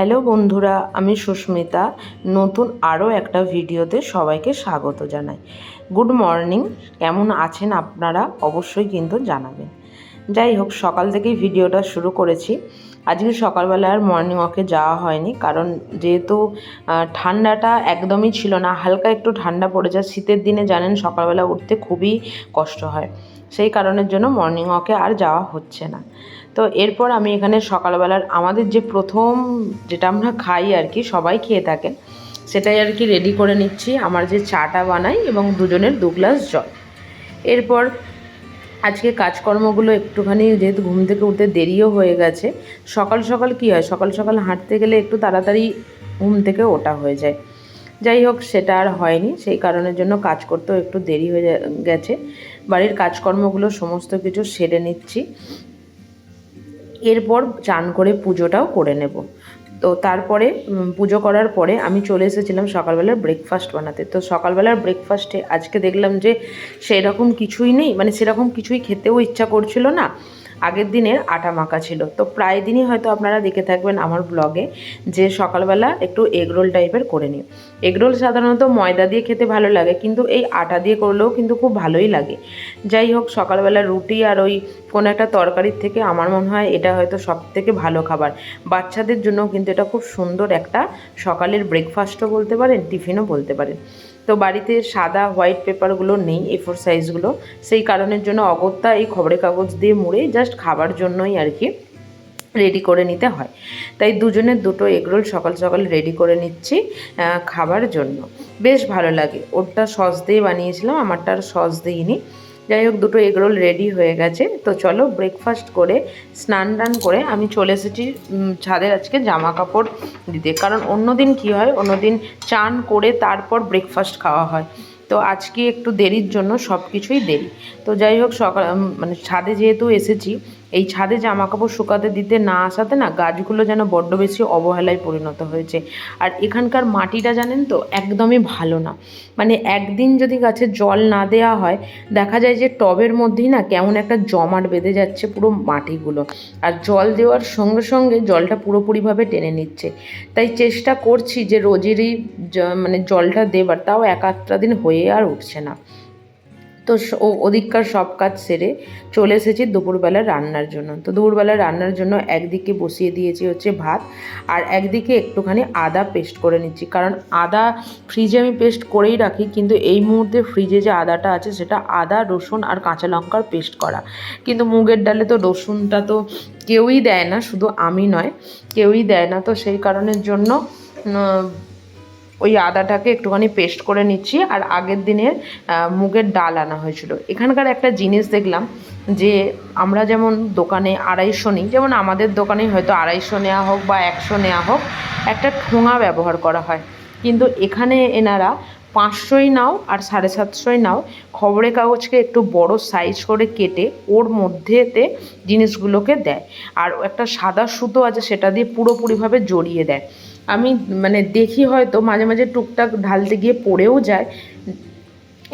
Hello বন্ধুরা, আমি সুস্মিতা। নতুন আরও একটা ভিডিওতে সবাইকে স্বাগত জানাই। গুড মর্নিং, কেমন আছেন আপনারা অবশ্যই কিন্তু জানাবেন। যাই হোক, সকাল থেকেই ভিডিওটা শুরু করেছি। আজকে সকালবেলা আর মর্নিং ওয়াকে যাওয়া হয়নি, কারণ যেহেতু ঠান্ডাটা একদমই ছিল না, হালকা একটু ঠান্ডা পড়ে যায় শীতের দিনে জানেন, সকালবেলা উঠতে খুবই কষ্ট হয়। সেই কারণের জন্য মর্নিং ওয়াকে আর যাওয়া হচ্ছে না। তো এরপর আমি এখানে সকালবেলার আমাদের যে প্রথম যেটা আমরা খাই আর কি, সবাই খেয়ে থাকেন সেটাই আর কি রেডি করে নিচ্ছি। আমার যে চাটা বানাই এবং দুজনের দু গ্লাস জল। এরপর আজকে কাজকর্মগুলো একটুখানি যেহেতু ঘুম থেকে উঠতে দেরিও হয়ে গেছে, সকাল সকাল কি হয়? সকাল সকাল হাঁটতে গেলে একটু তাড়াতাড়ি ঘুম থেকে ওঠা হয়ে যায়। যাই হোক, সেটা আর হয়নি, সেই কারণের জন্য কাজ করতেও একটু দেরি হয়ে গেছে। বাড়ির কাজকর্মগুলো সমস্ত কিছু সেরে নিচ্ছি। এরপর চান করে পুজোটাও করে নেব। তো তারপরে পুজো করার পরে আমি চলে এসেছিলাম সকালবেলার ব্রেকফাস্ট বানাতে। তো সকালবেলার ব্রেকফাস্টে আজকে দেখলাম যে সেরকম কিছুই নেই মানে সেরকম কিছুই খেতেও ইচ্ছা করছিল না। আগের দিনের আটা মাখা ছিল। তো প্রায় দিনই হয়তো আপনারা দেখে থাকবেন আমার ব্লগে যে সকালবেলা একটু এগরোল টাইপের করে নিই। এগরোল সাধারণত ময়দা দিয়ে খেতে ভালো লাগে, কিন্তু এই আটা দিয়ে করলেও কিন্তু খুব ভালোই লাগে। যাই হোক, সকালবেলা রুটি আর ওই কোনো একটা তরকারির থেকে আমার মনে হয় এটা হয়তো সব থেকে ভালো খাবার। বাচ্চাদের জন্য কিন্তু এটা খুব সুন্দর একটা সকালের ব্রেকফাস্টও বলতে পারেন, টিফিনও বলতে পারেন। তো বাড়িতে সাদা হোয়াইট পেপারগুলো নেই এ ফোর সাইজগুলো সেই কারণের জন্য অগত্যা এই খবরের কাগজ দিয়ে মুড়ে জাস্ট খাবার জন্যই আর কি রেডি করে নিতে হয়। তাই দুজনের দুটো এগরোল সকাল সকাল রেডি করে নিচ্ছি খাবার জন্য। বেশ ভালো লাগে। ওরটা সস দিয়ে বানিয়েছিলাম, আমারটা আর সস দিইনি। যাই হোক, দুটো এগরোল রেডি হয়ে গেছে। তো চলো ব্রেকফাস্ট করে, স্নান টান করে আমি চলে এসেছি ছাদের আজকে জামা কাপড় দিতে। কারণ অন্যদিন কি হয়, অন্যদিন চান করে তারপর ব্রেকফাস্ট খাওয়া হয়। তো আজকে একটু দেরির জন্য সব কিছুই দেরি। তো যাই হোক, সকাল মানে ছাদে যেহেতু এসেছি এই ছাদে জামা কাপড় শুকাতে দিতে না আসাতে না গাছগুলো যেন বড্ড বেশি অবহেলায় পরিণত হয়েছে। আর এখানকার মাটিটা জানেন তো একদমই ভালো না। মানে একদিন যদি গাছে জল না দেওয়া হয়, দেখা যায় যে টবের মধ্যেই না কেমন একটা জমাট বেঁধে যাচ্ছে পুরো মাটিগুলো। আর জল দেওয়ার সঙ্গে সঙ্গে জলটা পুরোপুরিভাবে টেনে নিচ্ছে। তাই চেষ্টা করছি যে রোজেরই মানে জলটা দেবার, তাও এক আধটা দিন হয়ে আর উঠছে না। তো ও ওদিককার সব কাজ সেরে চলে এসেছি দুপুরবেলা রান্নার জন্য। তো দুপুরবেলা রান্নার জন্য একদিকে বসিয়ে দিয়েছি হচ্ছে ভাত আর একদিকে একটুখানি আদা পেস্ট করে নিচ্ছি। কারণ আদা ফ্রিজে আমি পেস্ট করেই রাখি, কিন্তু এই মুহূর্তে ফ্রিজে যে আদাটা আছে সেটা আদা, রসুন আর কাঁচা লঙ্কার পেস্ট করা। কিন্তু মুগের ডালে তো রসুনটা তো কেউই দেয় না, শুধু আমি নয়, কেউই দেয় না। তো সেই কারণের জন্য ওই আদাটাকে একটুখানি পেস্ট করে নিচ্ছি আর আগের দিনের মুগের ডাল আনা হয়েছিল। এখানকার একটা জিনিস দেখলাম যে আমরা যেমন দোকানে আড়াইশো নিই, যেমন আমাদের দোকানে হয়তো আড়াইশো নেওয়া হোক বা একশো নেওয়া হোক, একটা ঠোঙা ব্যবহার করা হয়। কিন্তু এখানে এনারা পাঁচশোই নাও আর সাড়ে সাতশোই নাও। খবরের কাগজকে একটু বড় সাইজ করে কেটে ওর মধ্যেতে জিনিসগুলোকে দেয়। আর একটা সাদা সুতো আছে সেটা দিয়ে পুরোপুরিভাবে জড়িয়ে দেয়। আমি মানে দেখি হয়তো মাঝে মাঝে টুকটাক ঢালতে গিয়ে পড়েও যায়।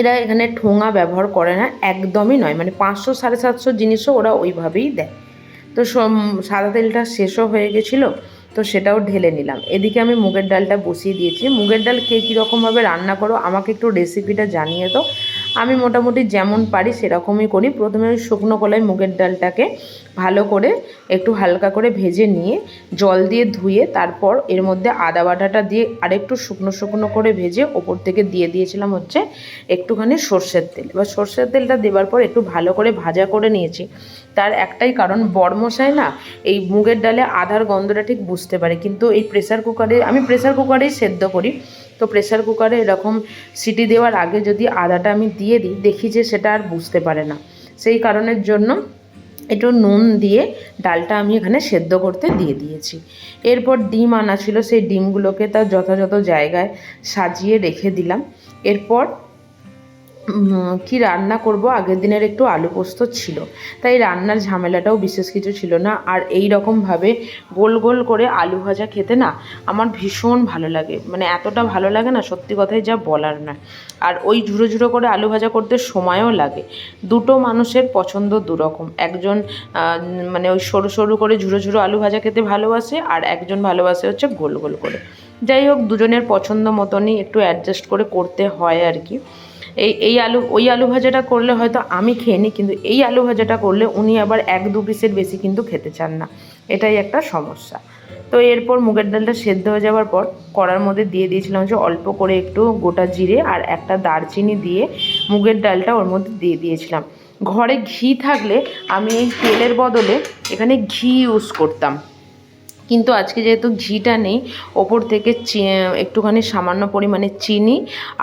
এরা এখানে ঠোঙা ব্যবহার করে না, একদমই নয়। মানে পাঁচশো সাড়ে সাতশো জিনিসও ওরা ওইভাবেই দেয়। তো সাদা তেলটা শেষও হয়ে গেছিল। তো সেটাও ঢেলে নিলাম। এদিকে আমি মুগের ডালটা বসিয়ে দিয়েছি। মুগের ডাল কে কীরকমভাবে রান্না করো, আমাকে একটু রেসিপিটা জানিয়ে দাও। আমি মোটামুটি যেমন পারি সেরকমই করি। প্রথমে ওই শুকনো কলাই মুগের ডালটাকে ভালো করে একটু হালকা করে ভেজে নিয়ে জল দিয়ে ধুয়ে তারপর এর মধ্যে আদা বাটাটা দিয়ে আরেকটু শুকনো শুকনো করে ভেজে ওপর থেকে দিয়ে দিয়েছিলাম হচ্ছে একটুখানি সর্ষের তেল। এবার সর্ষের তেলটা দেওয়ার পর একটু ভালো করে ভাজা করে নিয়েছি। তার একটাই কারণ, বড়মশাই না এই মুগের ডালে আধার গন্ধটা ঠিক বুঝতে পারে। কিন্তু এই প্রেসার কুকারে, আমি প্রেসার কুকারেই সেদ্ধ করি। তো প্রেসার কুকারে এরকম সিটি দেওয়ার আগে যদি আদাটা আমি দিয়ে দিই, দেখি যে সেটা আর বুঝতে পারে না। সেই কারণের জন্য একটু নুন দিয়ে ডালটা আমি এখানে সেদ্ধ করতে দিয়ে দিয়েছি। এরপর ডিম আনা ছিল, সেই ডিমগুলোকে তার যথাযথ জায়গায় সাজিয়ে রেখে দিলাম। এরপর কি রান্না করব? আগের দিনের একটু আলু পোস্ত ছিল। তাই রান্নার ঝামেলাটাও বিশেষ কিছু ছিল না। আর এই রকমভাবে গোল গোল করে আলু ভাজা খেতে না আমার ভীষণ ভালো লাগে। মানে এতটা ভালো লাগে না, সত্যি কথাই যা বলার না। আর ওই ঝুড়ো ঝুড়ো করে আলু ভাজা করতে সময়ও লাগে। দুটো মানুষের পছন্দ দুরকম। একজন মানে ওই সরু সরু করে ঝুড়ো ঝুড়ো আলু ভাজা খেতে ভালোবাসে, আর একজন ভালোবাসে হচ্ছে গোল গোল করে। যাই হোক, দুজনের পছন্দ মতনই একটু অ্যাডজাস্ট করে করতে হয় আর কি। এই এই আলু, ওই আলু ভাজাটা করলে হয়তো আমি খেয়ে কিন্তু এই আলু ভাজাটা করলে উনি আবার এক দু পিসের বেশি কিন্তু খেতে চান না। এটাই একটা সমস্যা। তো এরপর মুগের ডালটা সেদ্ধ হয়ে যাওয়ার পর কড়ার মধ্যে দিয়ে দিয়েছিলাম যে অল্প করে একটু গোটা জিরে আর একটা দারচিনি দিয়ে মুগের ডালটা ওর মধ্যে দিয়ে দিয়েছিলাম। ঘরে ঘি থাকলে আমি এই তেলের বদলে এখানে ঘি ইউজ করতাম। কিন্তু আজকে যেহেতু ঘিটা নেই, ওপর থেকে একটুখানি সামান্য পরিমাণে চিনি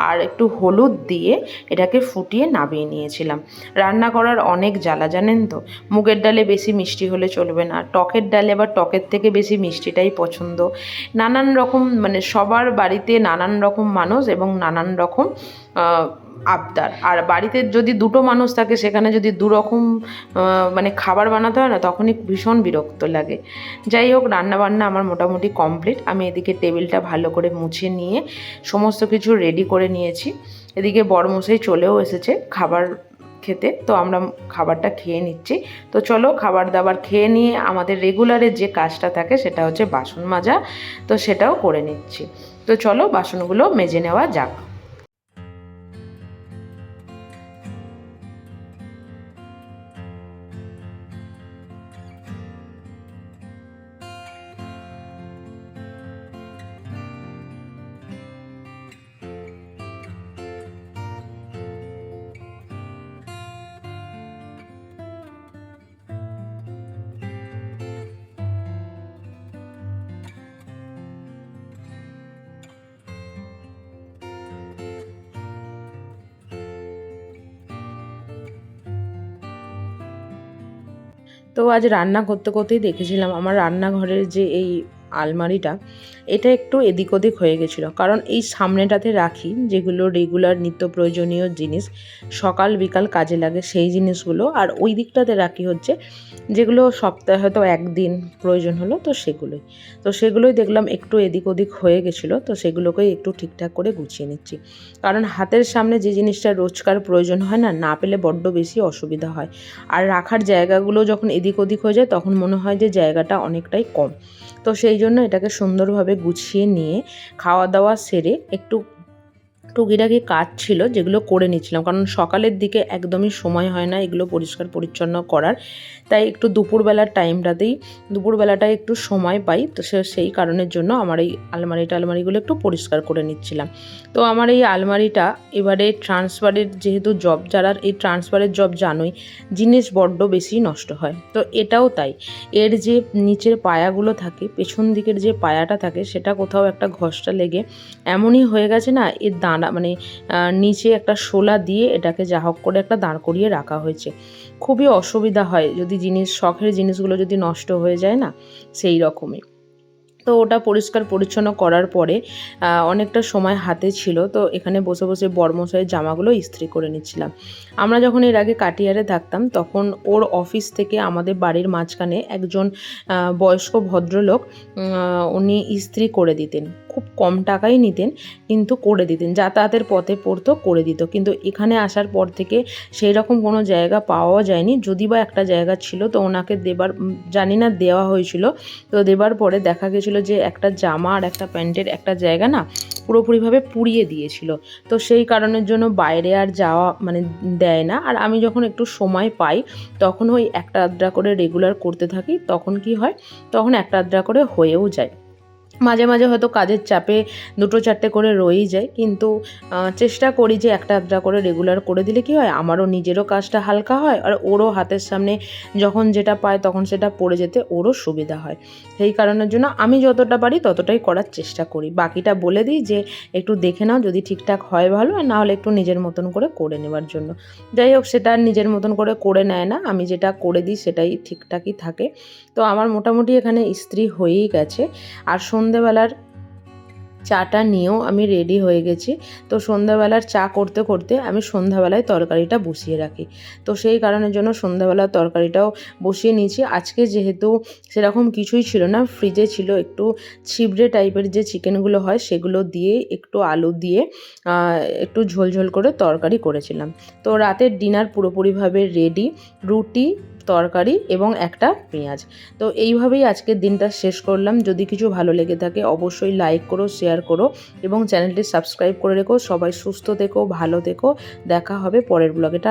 আর একটু হলুদ দিয়ে এটাকে ফুটিয়ে নামিয়ে নিয়েছিলাম। রান্না করার অনেক জ্বালা, জানেন তো? মুগের ডালে বেশি মিষ্টি হলে চলবে না। টকের ডালে বা টকের থেকে বেশি মিষ্টিটাই পছন্দ। নানান রকম মানে সবার বাড়িতে নানান রকম মানুষ এবং নানান রকম আবদার। আর বাড়িতে যদি দুটো মানুষ থাকে, সেখানে যদি দু রকম মানে খাবার বানাতে হয় না, তখনই ভীষণ বিরক্ত লাগে। যাই হোক, রান্নাবান্না আমার মোটামুটি কমপ্লিট। আমি এদিকে টেবিলটা ভালো করে মুছে নিয়ে সমস্ত কিছু রেডি করে নিয়েছি। এদিকে বড়মশাই চলেও এসেছে খাবার খেতে। তো আমরা খাবারটা খেয়ে নিচ্ছি। তো চলো, খাবার দাবার খেয়ে নিয়ে আমাদের রেগুলারের যে কাজটা থাকে, সেটা হচ্ছে বাসন মাজা। তো সেটাও করে নিচ্ছি। তো চলো, বাসনগুলো মেজে নেওয়া যাক। তো আজ রান্না করতে করতেই দেখেছিলাম আমার রান্নাঘরের যে এই আলমারিটা, এটা একটু এদিক ওদিক হয়ে গেছিল। কারণ এই সামনেটাতে রাখি যেগুলো রেগুলার নিত্য প্রয়োজনীয় জিনিস, সকাল বিকাল কাজে লাগে সেই জিনিসগুলো। আর ওই দিকটাতে রাখি হচ্ছে যেগুলো সপ্তাহে হয়তো একদিন প্রয়োজন হলো তো সেগুলোই। তো সেগুলোই দেখলাম একটু এদিক ওদিক হয়ে গেছিল, তো সেগুলোকেই একটু ঠিকঠাক করে গুছিয়ে নিচ্ছি। কারণ হাতের সামনে যে জিনিসটা রোজকার প্রয়োজন হয় না না পেলে বড্ড বেশি অসুবিধা হয়। আর রাখার জায়গাগুলো যখন এদিক ওদিক হয়ে যায়, তখন মনে হয় যে জায়গাটা অনেকটাই কম। তো সেই জন্য এটাকে সুন্দরভাবে গুছিয়ে নিয়ে খাওয়া দাওয়া সেরে একটু টুকিটাকি কাজ ছিল যেগুলো করে নিচ্ছিলাম। কারণ সকালের দিকে একদমই সময় হয় না এগুলো পরিষ্কার পরিচ্ছন্ন করার। তাই একটু দুপুরবেলার টাইমটাতেই দুপুরবেলাটায় একটু সময় পাই। তো সেই কারণের জন্য আমার এই আলমারিটা আলমারিগুলো একটু পরিষ্কার করে নিচ্ছিলাম। তো আমার এই আলমারিটা এবারে ট্রান্সফারের যেহেতু জব, যারা এই ট্রান্সফারের জব জানোই, জিনিস বড্ড বেশি নষ্ট হয়। তো এটাও তাই। এর যে নিচের পায়াগুলো থাকে, পেছন দিকের যে পায়াটা থাকে, সেটা কোথাও একটা ঘষটা লেগে এমনই হয়ে গেছে না, এর দাঁড়া মানে নিচে একটা শোলা দিয়ে এটাকে যা হোক করে একটা দাঁড় করিয়ে রাখা হয়েছে। খুবই অসুবিধা হয় যদি জিনিস, শখের জিনিসগুলো যদি নষ্ট হয়ে যায় না, সেই রকমই। তো ওটা পরিষ্কার পরিচ্ছন্ন করার পরে অনেকটা সময় হাতে ছিল, তো এখানে বসে বসে বর্মশাইয়ের জামাগুলো ইস্ত্রি করে নিচ্ছিলাম। আমরা যখন এর আগে কাটিয়ারে থাকতাম, তখন ওর অফিস থেকে আমাদের বাড়ির মাঝখানে একজন বয়স্ক ভদ্রলোক উনি ইস্ত্রি করে দিতেন। খুব কম টাকাই নিতেন, কিন্তু করে দিতেন। যাতায়াতের পথে পড়তো, করে দিত। কিন্তু এখানে আসার পর থেকে সেই রকম কোনো জায়গা পাওয়া যায়নি। যদি বা একটা জায়গা ছিল, তো ওনাকে দেবার জানি না, দেওয়া হয়েছিল। তো দেবার পরে দেখা গেছিল যে একটা জামা আর একটা প্যান্টের একটা জায়গা না পুরোপুরিভাবে পুড়িয়ে দিয়েছিল। তো সেই কারণের জন্য বাইরে আর যাওয়া মানে দেয় না। আর আমি যখন একটু সময় পাই, তখন ওই একটা আধটা করে রেগুলার করতে থাকি, তখন কি হয়? তখন একটা আধটা করে হয়েও যায়। মাঝে মাঝে হয়তো কাজের চাপে দুটো চারটে করে রয়েই যায়, কিন্তু চেষ্টা করি যে একটা আধটা করে রেগুলার করে দিলে কি হয়, আমারও নিজেরও কাজটা হালকা হয় আর ওরও হাতের সামনে যখন যেটা পায় তখন সেটা পড়ে যেতে ওরও সুবিধা হয়। সেই কারণের জন্য আমি যতটা পারি ততটাই করার চেষ্টা করি। বাকিটা বলে দিই যে একটু দেখে নাও যদি ঠিকঠাক হয় ভালো, আর না হলে একটু নিজের মতন করে করে নেবার জন্য। যাই হোক, সেটা নিজের মতন করে করে নেয় না, আমি যেটা করে দিই সেটাই ঠিকঠাকই থাকে। তো আমার মোটামুটি এখানে ইস্ত্রি হয়েই গেছে। আর সন্ধেবেলার চাটা নিয়েও আমি রেডি হয়ে গেছি। তো সন্ধ্যাবেলার চা করতে করতে আমি সন্ধ্যাবেলায় তরকারিটা বসিয়ে রাখি। তো সেই কারণের জন্য সন্ধ্যাবেলার তরকারিটাও বসিয়ে নিয়েছি। আজকে যেহেতু সেরকম কিছুই ছিল না ফ্রিজে ছিল একটু ছিবড়ে টাইপের যে চিকেনগুলো হয় সেগুলো দিয়ে একটু আলু দিয়ে একটু ঝোলঝোল করে তরকারি করেছিলাম। তো রাতের ডিনার পুরোপুরিভাবে রেডি রুটি তরকারি এবং একটা পেঁয়াজ। তো এইভাবেই আজকের দিনটা শেষ করলাম। যদি কিছু ভালো লেগে থাকে অবশ্যই লাইক করো শেয়ার করো এবং চ্যানেলটি সাবস্ক্রাইব করে রেখো। সবাই সুস্থ থেকো, ভালো থেকো। দেখা হবে পরের ব্লগে টা